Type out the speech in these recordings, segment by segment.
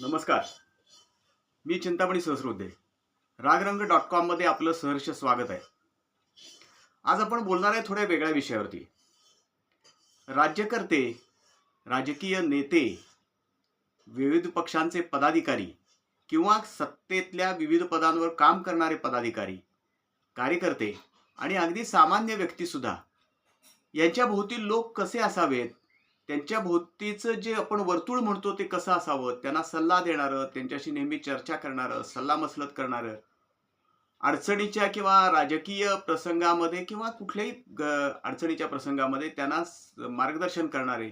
नमस्कार. मी चिंतामणी सहस्रोदे रागरंग डॉट कॉममध्ये आपलं सहर्ष स्वागत आहे. आज आपण बोलणार आहे थोड्या वेगळ्या विषयावरती. राज्यकर्ते राजकीय नेते विविध पक्षांचे पदाधिकारी किंवा सत्तेतल्या विविध पदांवर काम करणारे पदाधिकारी कार्यकर्ते आणि अगदी सामान्य व्यक्तीसुद्धा यांच्या भोवती लोक कसे असावेत? त्यांच्या भोवतीचं जे आपण वर्तुळ म्हणतो ते कसं असावं? त्यांना सल्ला देणारं त्यांच्याशी नेहमी चर्चा करणारं सल्लामसलत करणारं अडचणीच्या किंवा राजकीय प्रसंगामध्ये किंवा कुठल्याही अडचणीच्या प्रसंगामध्ये त्यांना मार्गदर्शन करणारे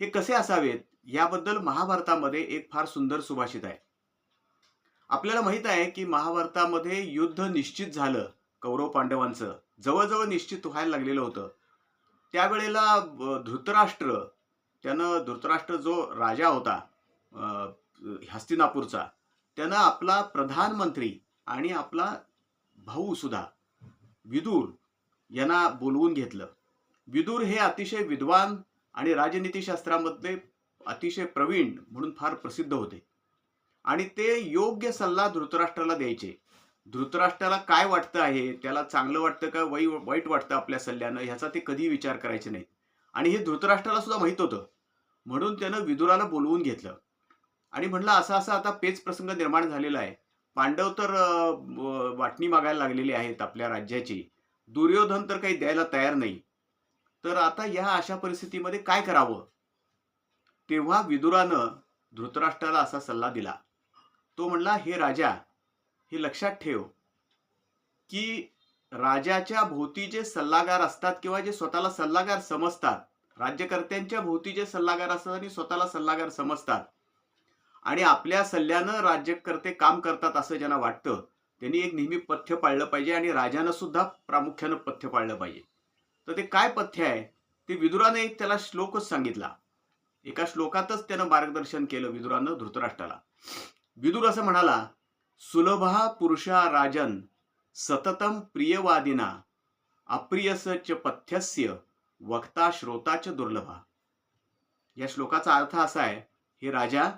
हे कसे असावेत? याबद्दल महाभारतामध्ये एक फार सुंदर सुभाषित आहे. आपल्याला माहीत आहे की महाभारतामध्ये युद्ध निश्चित झालं कौरव पांडवांचं. जवळजवळ निश्चित व्हायला लागलेलं होतं. त्यावेळेला धृतराष्ट्र त्यानं धृतराष्ट्र जो राजा होता हस्तिनापूरचा त्यानं आपला प्रधानमंत्री आणि आपला भाऊ सुद्धा विदूर यांना बोलवून घेतलं. विदूर हे अतिशय विद्वान आणि राजनीतीशास्त्रामध्ये अतिशय प्रवीण म्हणून फार प्रसिद्ध होते. आणि ते योग्य सल्ला धृतराष्ट्राला द्यायचे. धृतराष्ट्राला काय वाटतं आहे त्याला चांगलं वाटतं का वाई वाईट वाटतं आपल्या सल्ल्यानं ह्याचा ते कधी विचार करायचे नाहीत. आणि हे धृतराष्ट्राला सुद्धा माहीत होतं. म्हणून त्यानं विदुराला बोलवून घेतलं. आणि म्हटलं असं असं आता पेच प्रसंग निर्माण झालेला आहे. पांडव तर वाटणी मागायला लागलेली आहेत आपल्या राज्याची. दुर्योधन तर काही द्यायला तयार नाही. तर आता या अशा परिस्थितीमध्ये काय करावं? तेव्हा विदुरानं धृतराष्ट्राला असा सल्ला दिला. तो म्हणला हे राजा हे लक्षात ठेव की राजाच्या भोवती जे सल्लागार असतात किंवा जे स्वतःला सल्लागार समजतात राज्यकर्त्यांच्या भोवती जे सल्लागार असतात आणि स्वतःला सल्लागार समजतात. आणि आपल्या सल्ल्यानं राज्यकर्ते काम करतात असं ज्यांना वाटतं त्यांनी एक नेहमी पथ्य पाळलं पाहिजे आणि राजानं सुद्धा प्रामुख्यानं पथ्य पाळलं पाहिजे. तर ते काय पथ्य आहे? ते विदुराने एक त्याला श्लोकच सांगितला. एका श्लोकातच त्यानं मार्गदर्शन केलं विदुरानं धृतराष्ट्राला. विदुर असं म्हणाला सुलभा पुरुषा राजन सततम प्रियवादिना अप्रियस च पथ्यस्य वक्ता श्रोताच दुर्लभा. या श्लोकाचा अर्थ असा आहे हे राजा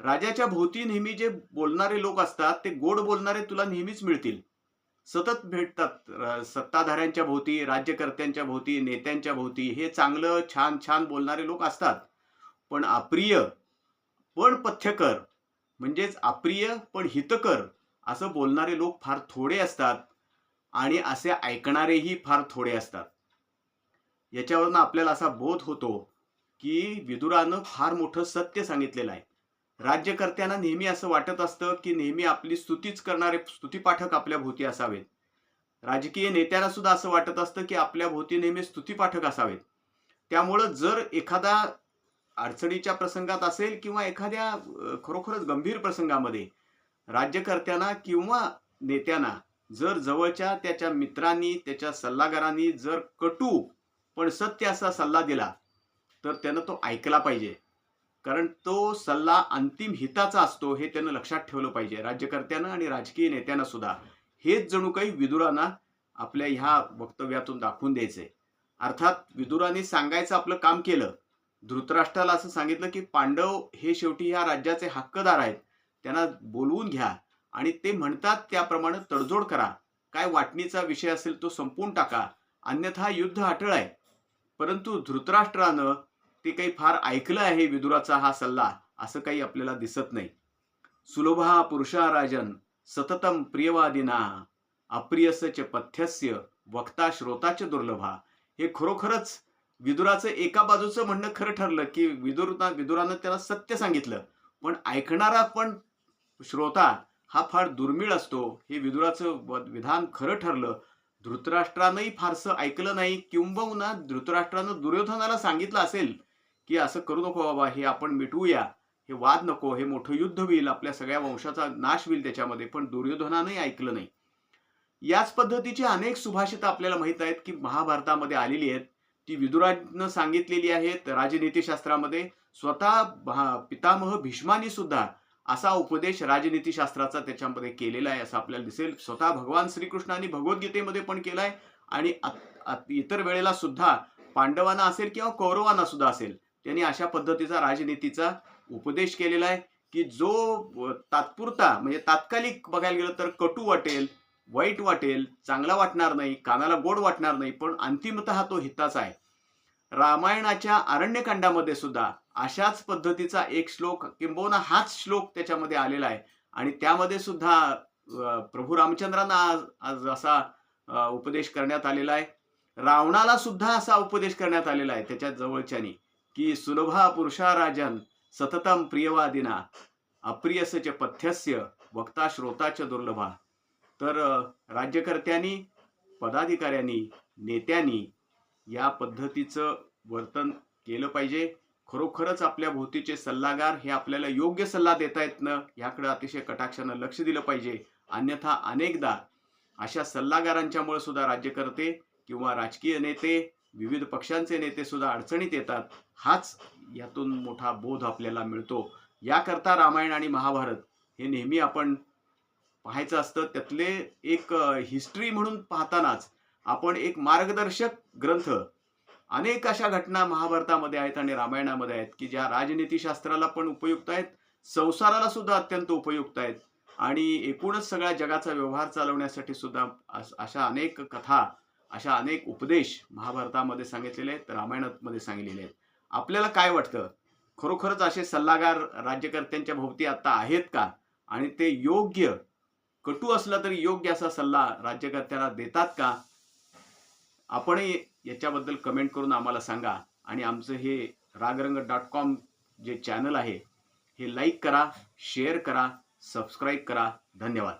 राजाच्या भोवती नेहमी जे बोलणारे लोक असतात ते गोड बोलणारे तुला नेहमीच मिळतील. सतत भेटतात सत्ताधाऱ्यांच्या भोवती राज्यकर्त्यांच्या भोवती नेत्यांच्या भोवती हे चांगलं छान छान बोलणारे लोक असतात. पण अप्रिय पण पथ्यकर म्हणजेच अप्रिय पण हितकर असं बोलणारे लोक फार थोडे असतात आणि असे ऐकणारेही फार थोडे असतात. याच्यावरनं आपल्याला असा बोध होतो की विदुरानं फार मोठं सत्य सांगितलेलं आहे. राज्यकर्त्यांना नेहमी असं वाटत असतं की नेहमी आपली स्तुतीच करणारे स्तुतीपाठक आपल्या भोवती असावेत. राजकीय नेत्यांना सुद्धा असं वाटत असतं की आपल्या भोवती नेहमी स्तुतीपाठक असावेत. त्यामुळं जर एखादा अडचणीच्या प्रसंगात असेल किंवा एखाद्या खरोखरच गंभीर प्रसंगामध्ये राज्यकर्त्यांना किंवा नेत्यांना जर जवळच्या त्याच्या मित्रांनी त्याच्या सल्लागारांनी जर कटू पण सत्य असा सल्ला दिला तर त्यानं तो ऐकला पाहिजे. कारण तो सल्ला अंतिम हिताचा असतो हे त्यानं लक्षात ठेवलं पाहिजे. राज्यकर्त्यानं आणि राजकीय नेत्यांना सुद्धा. हेच जणू काही विदुरांना आपल्या ह्या वक्तव्यातून दाखवून द्यायचंय. अर्थात विदुराने सांगायचं आपलं काम केलं. धृतराष्ट्राला असं सांगितलं की पांडव हे शेवटी ह्या राज्याचे हक्कदार आहेत. त्यांना बोलवून घ्या आणि ते म्हणतात त्याप्रमाणे तडजोड करा. काय वाटणीचा विषय असेल तो संपवून टाका. अन्यथा युद्ध अटळ आहे. परंतु धृतराष्ट्रानं ते काही फार ऐकलं आहे विदुराचा हा सल्ला असं काही आपल्याला दिसत नाही. सुलभा पुरुषा राजन सततम प्रियवादिना अप्रियसच पथ्यस्य वक्ता श्रोताच दुर्लभा. हे खरोखरच विदुराचं एका बाजूचं म्हणणं खरं ठरलं की विदुर विदुरानं त्याला सत्य सांगितलं. पण ऐकणारा पण श्रोता हा फार दुर्मिळ असतो. हे विदुराचं विधान खरं ठरलं धृतराष्ट्रानंही फारसं ऐकलं नाही. किंबहुना धृतराष्ट्रानं दुर्योधनाला सांगितलं असेल की असं करू नको बाबा हे आपण मिटवूया. हे वाद नको. हे मोठं युद्ध होईल. आपल्या सगळ्या वंशाचा नाश होईल त्याच्यामध्ये. पण दुर्योधनानंही ऐकलं नाही. याच पद्धतीची अनेक सुभाषित आपल्याला माहीत आहेत की महाभारतामध्ये आलेली आहेत. ती विदुरानं सांगितलेली आहेत. राजनीतीशास्त्रामध्ये स्वतः भा- पितामह भीष्मानी सुद्धा असा उपदेश राजनीतीशास्त्राचा त्याच्यामध्ये केलेला आहे असं आपल्याला दिसेल. स्वतः भगवान श्रीकृष्णाने भगवद्गीतेमध्ये पण केलाय. आणि इतर वेळेला सुद्धा पांडवांना असेल किंवा कौरवांना सुद्धा असेल त्यांनी अशा पद्धतीचा राजनीतीचा उपदेश केलेला आहे की जो तात्पुरता म्हणजे तात्कालिक बघायला गेलं तर कटू वाटेल वाईट वाटेल चांगला वाटणार नाही कानाला गोड वाटणार नाही पण अंतिमतः तो हिताचा आहे. रामायणाच्या अरण्यकांडामध्ये सुद्धा अशाच पद्धतीचा एक श्लोक किंबहुना हाच श्लोक त्याच्यामध्ये आलेला आहे. आणि त्यामध्ये सुद्धा प्रभू रामचंद्रांना आज आज असा उपदेश करण्यात आलेला आहे. रावणाला सुद्धा असा उपदेश करण्यात आलेला आहे त्याच्या जवळच्यानी की सुलभा पुरुषा राजन सततम प्रियवादिना अप्रियसच पथ्यस्य वक्ता श्रोताच दुर्लभा. तर राज्यकर्त्यांनी पदाधिकाऱ्यांनी नेत्यांनी या पद्धतीचं वर्तन केलं पाहिजे. खरोखरच आपल्या भोवतीचे सल्लागार हे आपल्याला योग्य सल्ला देता येत न याकडे अतिशय कटाक्षानं लक्ष दिलं पाहिजे. अन्यथा अनेकदा अशा सल्लागारांच्यामुळे सुद्धा राज्यकर्ते किंवा राजकीय नेते विविध पक्षांचे नेते सुद्धा अडचणीत येतात. हाच यातून मोठा बोध आपल्याला मिळतो. याकरता रामायण आणि महाभारत हे नेहमी आपण पाहायचं असतं. त्यातले एक हिस्ट्री म्हणून पाहतानाच आपण एक मार्गदर्शक ग्रंथ अनेक अशा घटना महाभारतामध्ये आहेत आणि रामायणामध्ये आहेत की ज्या राजनीतीशास्त्राला पण उपयुक्त आहेत संसाराला सुद्धा अत्यंत उपयुक्त आहेत. आणि एकूणच सगळ्या जगाचा व्यवहार चालवण्यासाठी सुद्धा अशा अनेक कथा अशा अनेक उपदेश महाभारतामध्ये सांगितलेले आहेत रामायणामध्ये सांगितलेले आहेत. आपल्याला काय वाटतं? खरोखरच असे सल्लागार राज्यकर्त्यांच्या भोवती आता आहेत का? आणि ते योग्य कटू असला तरी योग्य असा सल्ला राज्यकर्त्याला देतात का? आपणही याच्याबद्दल कमेंट करून आम्हाला सांगा आणि आमचं हे रागरंग डॉट कॉम जे चॅनल आहे हे लाईक करा शेअर करा सबस्क्राईब करा. धन्यवाद.